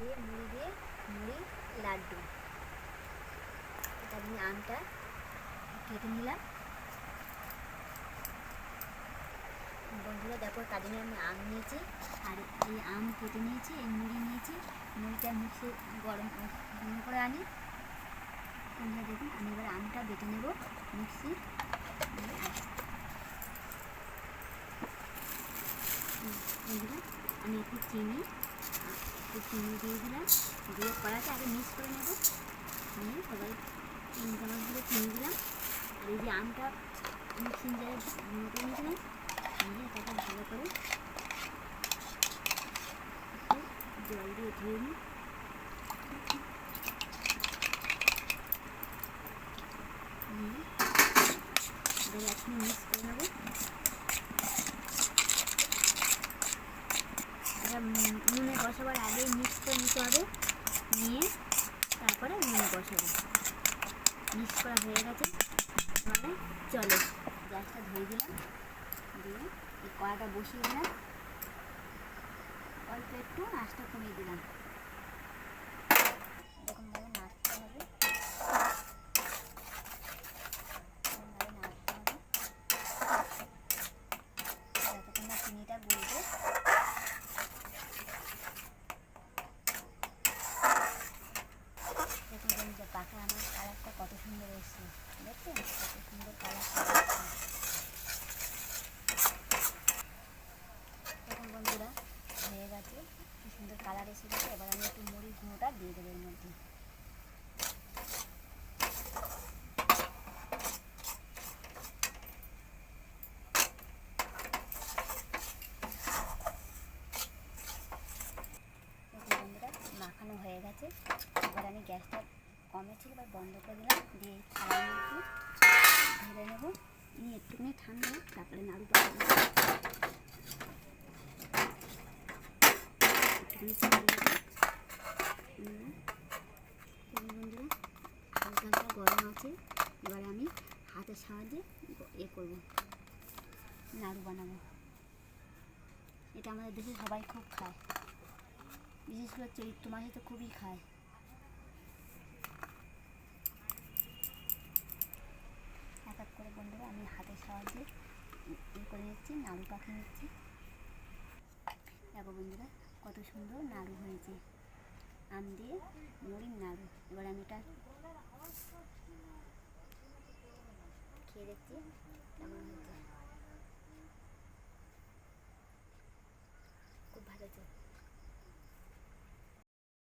দিয়ে, মুড়ি দিয়ে, মুড়ি, লাড্ডু। এটা আমি আমটা কেটে নিলাম। বন্ধুরা, দেখো জন্য আমি আম নিয়েছি, আর এই আম কেটে নিয়েছি, এই মুড়ি নিয়েছি। মুড়িটা মিক্সি গরম গরম করে আনি। বন্ধুরা, দেখুন, আমি এবার আমটা বেটে নেব মিক্সি আমি একটু চিনি একটু চিনি দিয়ে দিলাম। দিয়ে কড়াতে আগে মিক্স করে নেব। নিয়ে সবাই তিন চামচ দিয়ে চিনি দিলাম। আর এই যে আমটা মিক্সিং জারে করে নিয়েছিলাম। নিয়ে এটাকে ভালো করে জল দিয়ে ধুয়ে নিই। নিয়ে এবার মিক্স করে নেব এবার উম নুনে বসাবার আগে মিক্স করে নিতে হবে। নিয়ে তারপরে নুন বসাবো। মিক্স করা হয়ে গেছে। মানে চলো গ্যাসটা ধুয়ে দিলাম। দিয়ে এই কড়াটা বসিয়ে দিলাম। অল্প একটু আঁচটা কমিয়ে দিলাম এরকমভাবে নাড়তে হবে এরকমভাবে নাড়তে হবে যতক্ষণ না চিনিটা গলবে দেখুন বন্ধুরা পাকা আমার কালারটা কত সুন্দর এসছে দেখছেন কত সুন্দর কালারটা দেখুন বন্ধুরা হয়ে গেছে কি সুন্দর কালার এসে গেছে। এবার আমি একটু মুড়ি গুঁড়োটা দিয়ে দেবো এর মধ্যে। মাখানো হয়ে গেছে। এবার আমি গ্যাসটা কমে ছিল, এবার বন্ধ করে দিলাম। দিয়ে থালার মধ্যে নেব। নিয়ে একটুখানি ঠান্ডা তারপরে নাড়ু পাকাবো একটুখানি ঠান্ডা হোক। হুম। দেখুন বন্ধুরা গরম আছে এবার আমি হাতের সাহায্যে এ করব নাড়ু বানাবো এটা আমাদের দেশে সবাই খুব খায় বিশেষ করে চৈত্র মাসে তো খুবই খায় এক এক করে বন্ধুরা আমি হাতের সাহায্যে ই করে নিচ্ছি নাড়ু পাকিয়ে নিচ্ছি দেখো বন্ধুরা কত সুন্দর নাড়ু হয়েছে। আম দিয়ে মুড়ির নাড়ু। এবার আমি এটা খেয়ে দেখছি কেমন হয়েছে।